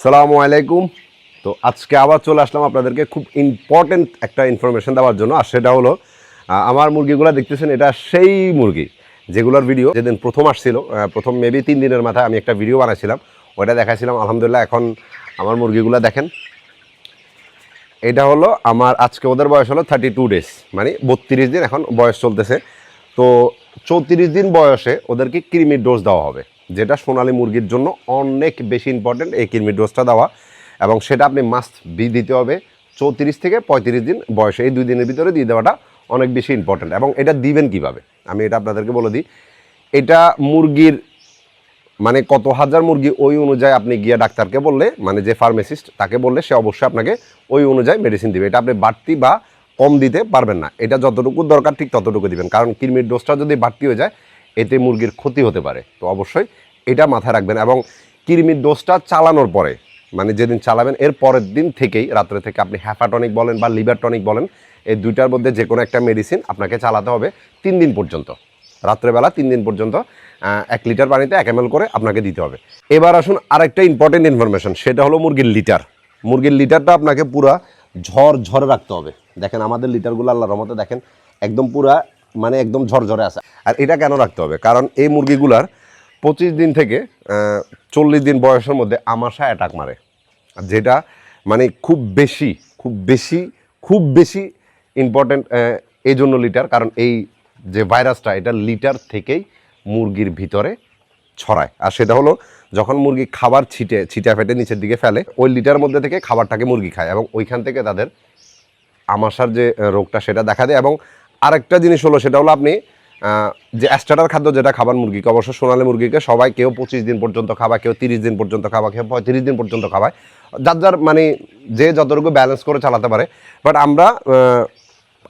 সালামু আলাইকুম। তো আজকে আবার চলে আসলাম আপনাদেরকে খুব ইম্পর্টেন্ট একটা ইনফরমেশন দেওয়ার জন্য, আর সেটা হলো আমার মুরগিগুলো দেখতেছেন, এটা সেই মুরগি যেগুলোর ভিডিও যেদিন প্রথম আসছিল প্রথম মেবি তিন দিনের মাথায় আমি একটা ভিডিও বানাইছিলাম ওটা দেখাইছিলাম, আলহামদুলিল্লাহ এখন আমার মুরগিগুলো দেখেন। এটা হলো আমার, আজকে ওদের বয়স হলো থার্টি টু ডেজ মানে বত্রিশ দিন এখন বয়স চলতেছে। তো চৌত্রিশ দিন বয়সে ওদেরকে কৃমির ডোজ দেওয়া হবে। যেটা সোনালী মুরগির জন্য অনেক বেশি ইম্পর্টেন্ট এই কৃমির ডোজটা দেওয়া। এবং সেটা আপনি মাস্ট বি দিতে হবে। চৌত্রিশ থেকে পঁয়ত্রিশ দিন বয়সে, এই দুই দিনের ভিতরে দিয়ে দেওয়াটা অনেক বেশি ইম্পর্টেন্ট এবং এটা দিবেন কীভাবে? আমি এটা আপনাদেরকে বলে দিই। এটা মুরগির মানে কত হাজার মুরগি ওই অনুযায়ী আপনি গিয়ে ডাক্তারকে বললে মানে যে ফার্মেসিস্ট তাকে বললে, সে অবশ্যই আপনাকে ওই অনুযায়ী মেডিসিন দিবে। এটা আপনি বাড়তি বা কম দিতে পারবেন না। এটা যতটুকু দরকার ঠিক ততটুকু দিবেন। কারণ কৃমির ডোজটা যদি বাড়তি হয়ে যায় এতে মুরগির ক্ষতি হতে পারে। তো অবশ্যই এটা মাথায় রাখবেন এবং কৃমির ডোজটা চালানোর পরে মানে যেদিন চালাবেন, এর পরের দিন থেকেই, রাত্রে থেকে আপনি হ্যাপাটনিক বলেন বা লিভার টনিক বলেন, এই দুইটার মধ্যে যে কোনো একটা মেডিসিন আপনাকে চালাতে হবে তিন দিন পর্যন্ত। রাত্রেবেলা তিন দিন পর্যন্ত এক লিটার পানিতে এক এম করে আপনাকে দিতে হবে। এবার আসুন আরেকটা ইম্পর্টেন্ট ইনফরমেশন সেটা হলো মুরগির লিটার মুরগির লিটারটা আপনাকে পুরা ঝড় ঝড়ে রাখতে হবে। দেখেন আমাদের লিটারগুলো আল্লাহ রহমতে দেখেন, একদম পুরা মানে একদম ঝরঝরে আছে। আর এটা কেন রাখতে হবে? কারণ এই মুরগিগুলার পঁচিশ দিন থেকে চল্লিশ দিন বয়সের মধ্যে আমাশা অ্যাটাক মারে। যেটা মানে খুব বেশি খুব বেশি খুব বেশি ইম্পর্টেন্ট এই জন্য লিটার। কারণ এই যে ভাইরাসটা, এটা লিটার থেকেই মুরগির ভিতরে ছড়ায়। আর সেটা হলো, যখন মুরগি খাবার ছিটে, ছিটা ফেটে নিচের দিকে ফেলে, ওই লিটার মধ্যে থেকে খাবারটাকে মুরগি খায় এবং ওইখান থেকে তাদের আমাশার যে রোগটা সেটা দেখা দেয় এবং আরেকটা জিনিস হলো, সেটা হলো আপনি যে অ্যাস্টার্টার খাদ্য যেটা খাবার মুরগিকে, অবশ্য সোনালী মুরগিকে সবাই কেউ পঁচিশ দিন পর্যন্ত খাবা কেউ তিরিশ দিন পর্যন্ত খাবা কেউ পঁয়ত্রিশ দিন পর্যন্ত খাবায়। যার যার মানে যে যতটুকু ব্যালেন্স করে চালাতে পারে। বাট আমরা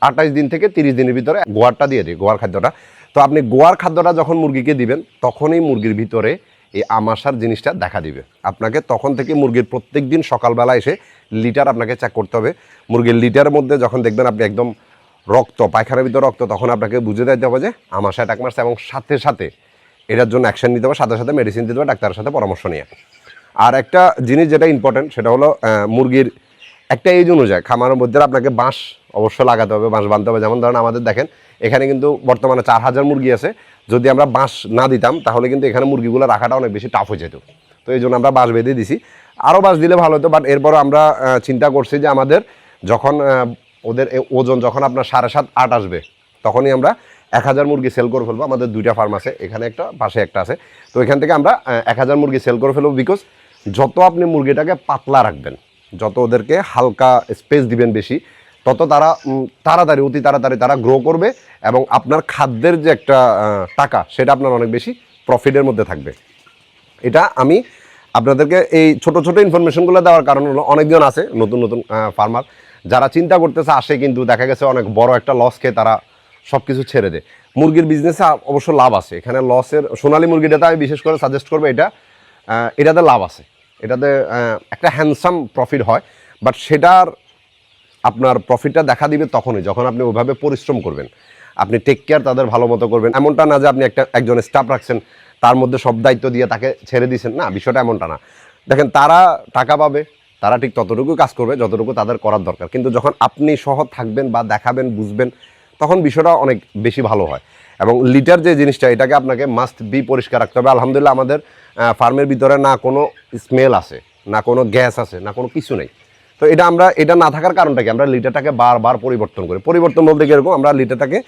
আঠাইশ দিন থেকে তিরিশ দিনের ভিতরে গোয়ারটা দিয়ে দিই, গোয়ার খাদ্যটা। তো আপনি গোয়ার খাদ্যটা যখন মুরগিকে দিবেন, তখনই মুরগির ভিতরে এই আমাশার জিনিসটা দেখা দিবে। আপনাকে তখন থেকে মুরগির প্রত্যেক দিন সকালবেলা এসে লিটার আপনাকে চেক করতে হবে। মুরগির লিটারের মধ্যে যখন দেখবেন আপনি একদম রক্ত, পায়খানার ভিতরে রক্ত, তখন আপনাকে বুঝে দিতে হবে যে আমাশা অ্যাটাক মারছে এবং সাথে সাথে এটার জন্য অ্যাকশন নিতে হবে, সাথে সাথে মেডিসিন দিতে হবে, ডাক্তারের সাথে পরামর্শ নিয়ে। আর একটা জিনিস যেটা ইম্পর্টেন্ট সেটা হলো মুরগির একটা এজ অনুযায়ী খামারের মধ্যে আপনাকে বাঁশ অবশ্যই লাগাতে হবে, বাঁশ বাঁধতে হবে। যেমন ধরেন আমাদের দেখেন, এখানে কিন্তু বর্তমানে চার হাজার মুরগি আছে। যদি আমরা বাঁশ না দিতাম, তাহলে কিন্তু এখানে মুরগিগুলো রাখাটা অনেক বেশি টাফ হয়ে যেত। তো এই জন্য আমরা বাঁশ বেঁধে দিছি। আরও বাঁশ দিলে ভালো হতো বাট এরপরও আমরা চিন্তা করছি যে আমাদের যখন ওদের ওজন যখন আপনার সাড়ে সাত, আট আসবে, তখনই আমরা এক হাজার মুরগি সেল করে ফেলব। আমাদের দুইটা ফার্ম আছে, এখানে একটা, পাশে একটা আছে। তো এখান থেকে আমরা এক হাজার মুরগি সেল করে ফেলব বিকজ যত আপনি মুরগিটাকে পাতলা রাখবেন, যত ওদেরকে হালকা স্পেস দিবেন বেশি, তত তারা তাড়াতাড়ি, অতি তাড়াতাড়ি তারা গ্রো করবে এবং আপনার খাদ্যের যে একটা টাকা, সেটা আপনার অনেক বেশি প্রফিটের মধ্যে থাকবে। এটা আমি আপনাদেরকে এই ছোট ছোট ইনফরমেশনগুলো দেওয়ার কারণ হলো, অনেকজন আছে, নতুন নতুন ফার্মার যারা চিন্তা করতেছে আসে কিন্তু দেখা গেছে অনেক বড় একটা লস খেয়ে তারা সব কিছু ছেড়ে দেয়। মুরগির বিজনেসে অবশ্য লাভ আছে। এখানে লসের সোনালী মুরগিটাতে আমি বিশেষ করে সাজেস্ট করব এটা এটাতে লাভ আছে। এটাতে একটা হ্যান্ডসাম প্রফিট হয় বাট সেটার আপনার প্রফিটটা দেখা দিবে তখনই, যখন আপনি ওইভাবে পরিশ্রম করবেন। আপনি টেক কেয়ার তাদের ভালো মতো করবেন। এমনটা না যে আপনি একটা, একজন স্টাফ রাখছেন, তার মধ্যে সব দায়িত্ব দিয়ে তাকে ছেড়ে দিয়েছেন। না, বিষয়টা এমনটা না। দেখেন, তারা টাকা পাবে তারা ঠিক ততটুকু কাজ করবে, যতটুকু তাদের করার দরকার। কিন্তু যখন আপনি সহ থাকবেন বা দেখাবেন, বুঝবেন, তখন বিষয়টা অনেক বেশি ভালো হয়। এবং লিটার যে জিনিসটা, এটাকে আপনাকে মাস্ট বি পরিষ্কার রাখতে হবে। আলহামদুলিল্লাহ, আমাদের ফার্মের ভিতরে না কোনো স্মেল আছে, না কোনো গ্যাস আছে, না কোনো কিছু নেই। তো এটা আমরা, এটা না থাকার কারণটা কি? আমরা লিটারটাকে বারবার পরিবর্তন করি। পরিবর্তন বলতে কীরকম আমরা লিটারটাকে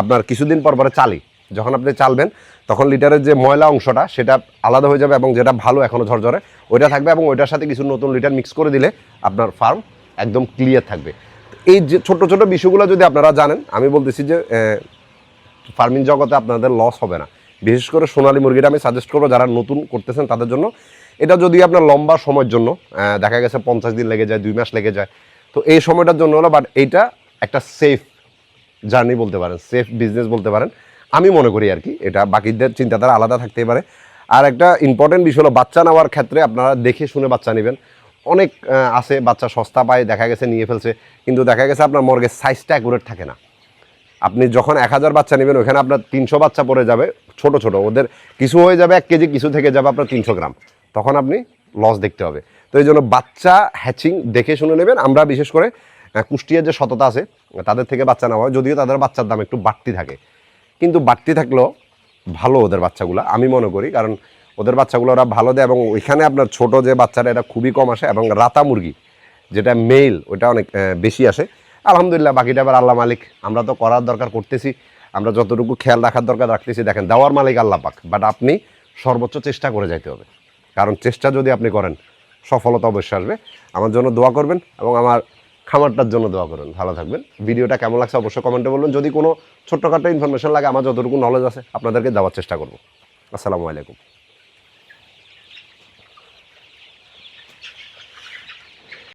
আপনার কিছুদিন পর পরে চালি। যখন আপনি চালবেন, তখন লিটারের যে ময়লা অংশটা, সেটা আলাদা হয়ে যাবে এবং যেটা ভালো এখনও ঝরঝরে, ওইটা থাকবে এবং ওইটার সাথে কিছু নতুন লিটার মিক্স করে দিলে আপনার ফার্ম একদম ক্লিয়ার থাকবে। এই যে ছোট ছোট বিষয়গুলো যদি আপনারা জানেন, আমি বলতেছি যে ফার্মিং জগতে আপনাদের লস হবে না। বিশেষ করে সোনালী মুরগিটা আমি সাজেস্ট করব যারা নতুন করতেছেন তাদের জন্য। এটা যদি আপনার লম্বা সময়ের জন্য দেখা গেছে পঞ্চাশ দিন লেগে যায়, দুই মাস লেগে যায়, তো এই সময়টার জন্য হলো বাট এইটা একটা সেফ জার্নি বলতে পারেন সেফ বিজনেস বলতে পারেন। আমি মনে করি আর কি, এটা বাকিদের চিন্তাধারা আলাদা থাকতেই পারে। আর একটা ইম্পর্টেন্ট বিষয় হলো, বাচ্চা নেওয়ার ক্ষেত্রে আপনারা দেখে শুনে বাচ্চা নেবেন। অনেক আছে, বাচ্চা সস্তা পায়, দেখা গেছে নিয়ে ফেলছে, কিন্তু দেখা গেছে আপনার মর্গের সাইজটা অ্যাকুরেট থাকে না। আপনি যখন এক হাজার বাচ্চা নেবেন, ওখানে আপনার তিনশো বাচ্চা পড়ে যাবে, ছোট ছোট। ওদের কিছু হয়ে যাবে, এক কেজি কিছু থেকে যাবে আপনার তিনশো গ্রাম। তখন আপনি লস দেখতে হবে। তো এই জন্য বাচ্চা হ্যাচিং দেখে শুনে নেবেন। আমরা বিশেষ করে কুষ্টিয়ার যে সততা আছে, তাদের থেকে বাচ্চা নেওয়া হয়, যদিও তাদের বাচ্চার দাম একটু বাড়তি থাকে। কিন্তু বাড়তি থাকলেও ভালো ওদের বাচ্চাগুলো, আমি মনে করি। কারণ ওদের বাচ্চাগুলো ওরা ভালো দেয় এবং ওইখানে আপনার ছোট যে বাচ্চারা এটা খুবই কম আসে এবং রাতা মুরগি, যেটা মেল ওটা অনেক বেশি আসে। আলহামদুলিল্লাহ, বাকিটা আবার আল্লাহ মালিক, আমরা তো করার দরকার করতেছি, আমরা যতটুকু খেয়াল রাখার দরকার রাখতেছি। দেখেন, দেওয়ার মালিক আল্লাহ পাক বাট আপনি সর্বোচ্চ চেষ্টা করে যাইতে হবে। কারণ চেষ্টা যদি আপনি করেন, সফলতা অবশ্যই আসবে। আমার জন্য দোয়া করবেন এবং আমার খামারটার জন্য দোয়া করেন। ভালো থাকবেন। ভিডিওটা কেমন লাগছে অবশ্যই কমেন্টে বলুন যদি কোনো ছোট্টখাটো ইনফরমেশন লাগে, আমার যতটুকু নলেজ আছে, আপনাদেরকে দেওয়ার চেষ্টা করব। আসসালামু আলাইকুম।